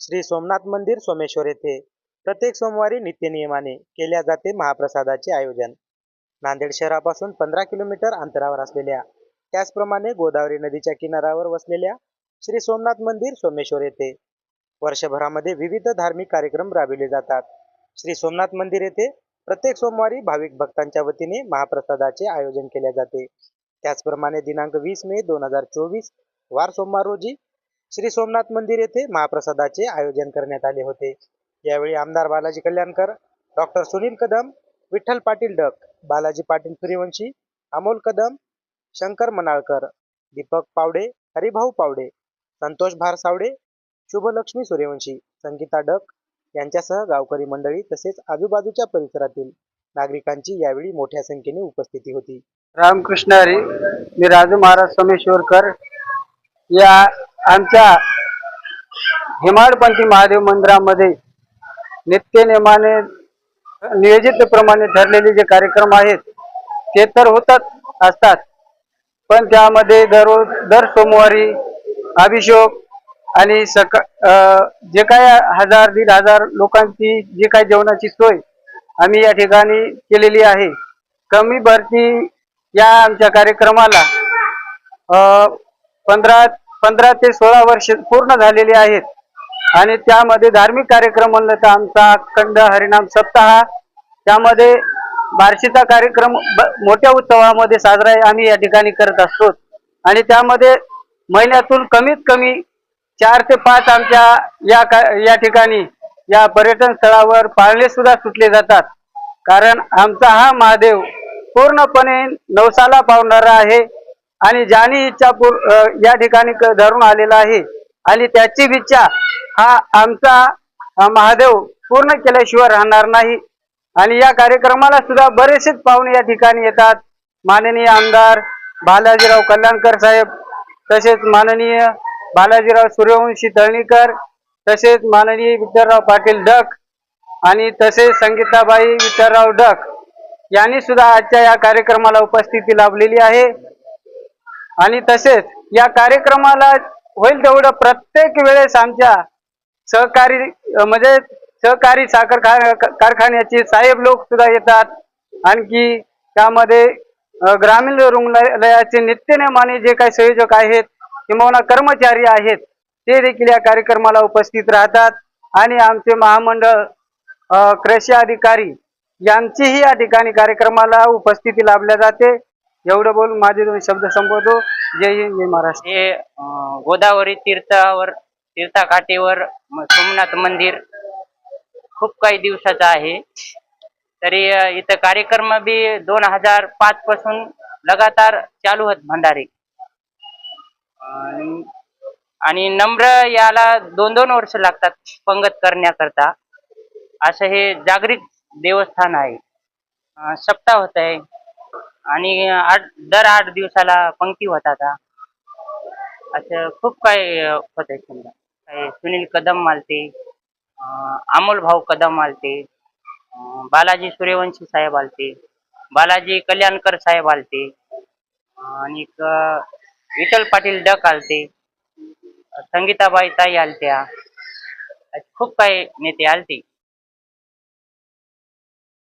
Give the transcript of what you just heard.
श्री सोमनाथ मंदिर सोमेश्वर येथे प्रत्येक सोमवारी नित्यनियमाने केल्या जाते महाप्रसादाचे आयोजन. नांदेड शहरापासून पंधरा किलोमीटर अंतरावर असलेल्या त्याचप्रमाणे गोदावरी नदीच्या किनाऱ्यावर वसलेल्या श्री सोमनाथ मंदिर सोमेश्वर येथे वर्षभरामध्ये विविध धार्मिक कार्यक्रम राबविले जातात. श्री सोमनाथ मंदिर येथे प्रत्येक सोमवारी भाविक भक्तांच्या वतीने महाप्रसादाचे आयोजन केले जाते. त्याचप्रमाणे दिनांक वीस मे दोन हजार चोवीस वार सोमवार रोजी श्री सोमनाथ मंदिर येथे महाप्रसादाचे आयोजन करण्यात आले होते. यावेळी आमदार बालाजी कल्याणकर डॉक्टर सुनील कदम विठ्ठल पाटील डक बालाजी पाटील सूर्यवंशी अमोल कदम शंकर मनाळकर दीपक पावडे हरिभाऊ पावडे संतोष भारसावडे शुभलक्ष्मी सूर्यवंशी संगीता डक यांच्यासह गावकरी मंडळी तसेच आजूबाजूच्या परिसरातील नागरिकांची यावेळी मोठ्या संख्येने उपस्थिती होती. रामकृष्ण हरी मी राजू महाराज सोमेश्वरकर. या आमच्या हिमाडपंथी महादेव मंदिरामध्ये नित्यनेमाने नियोजितप्रमाणे ठरलेले जे कार्यक्रम आहेत ते तर होतात असतात. पण त्यामध्ये दररोज दर सोमवारी अभिषेक आणि सका जे काय हजार दीड हजार लोकांची जी काय जेवणाची सोय आम्ही या ठिकाणी केलेली आहे. कमी भरती या आमच्या कार्यक्रमाला पंधरा पंधरा ते सोळा वर्ष पूर्ण झालेली आहेत. आणि त्यामध्ये धार्मिक कार्यक्रम म्हणलं तर आमचा अखंड हरिनाम सप्ताह त्यामध्ये बार्शीचा कार्यक्रम ब- मोठ्या उत्सवामध्ये साजरा आम्ही या ठिकाणी करत असतो. आणि त्यामध्ये महिन्यातून कमीत कमी चार ते पाच आमच्या या का या ठिकाणी या पर्यटन स्थळावर पाळणे सुद्धा सुटले जातात. कारण आमचा हा महादेव पूर्णपणे नवसाला पावणारा आहे. आणि ज्यानी इच्छा या ठिकाणी क- धरून आलेला आहे आणि त्याची इच्छा हा आमचा महादेव पूर्ण केल्याशिवाय राहणार नाही. आणि या कार्यक्रमाला सुद्धा बरेचसेच पाहुणे या ठिकाणी येतात. माननीय आमदार बालाजीराव कल्याणकर साहेब तसेच माननीय बालाजीराव सूर्यवंशी तळणीकर तसेच माननीय विठ्ठलराव पाटील डक आणि तसेच संगीताबाई विठ्ठलराव डक यांनी सुद्धा आजच्या या कार्यक्रमाला उपस्थिती लाभलेली आहे. आणि तसेच या कार्यक्रमाला होईल तेवढं प्रत्येक वेळेस आमच्या सहकारी म्हणजे सहकारी साखर कारखान्याचे साहेब लोक सुद्धा येतात. आणखी त्यामध्ये ग्रामीण रुग्णालयाचे नित्यनेमाने जे काही संयोजक आहेत किंवा कर्मचारी आहेत ते देखील या कार्यक्रमाला उपस्थित राहतात. आणि आमचे महामंडळ कृषी अधिकारी यांचीही या ठिकाणी कार्यक्रमाला उपस्थिती लाभल्या जाते. एवढं बोलून माझे दोन शब्द संपवतो. जय हिंद जय महाराष्ट्र. हे गोदावरी तीर्थावर तीर्थाकाठीवर सोमनाथ मंदिर खूप काही दिवसाचं आहे. तरी इथं कार्यक्रम बी दोन हजार पाच पासून लगातार चालू होत भंडारे. आणि- नम्र याला दोन दोन वर्ष लागतात पंगत करण्याकरता. असं हे जागृत देवस्थान आहे. सप्ताह होत आहे. आणि आठ दर आठ दिवसाला पंक्ती होतात असं खूप काही होत आहे समजा. काही सुनील कदम मालते अमोल भाऊ कदम आलते बालाजी सूर्यवंशी साहेब आलते बालाजी कल्याणकर साहेब आलते आणि विठ्ठल पाटील डक आलते संगीताबाई ताई आलत्या खूप काही नेते आलते.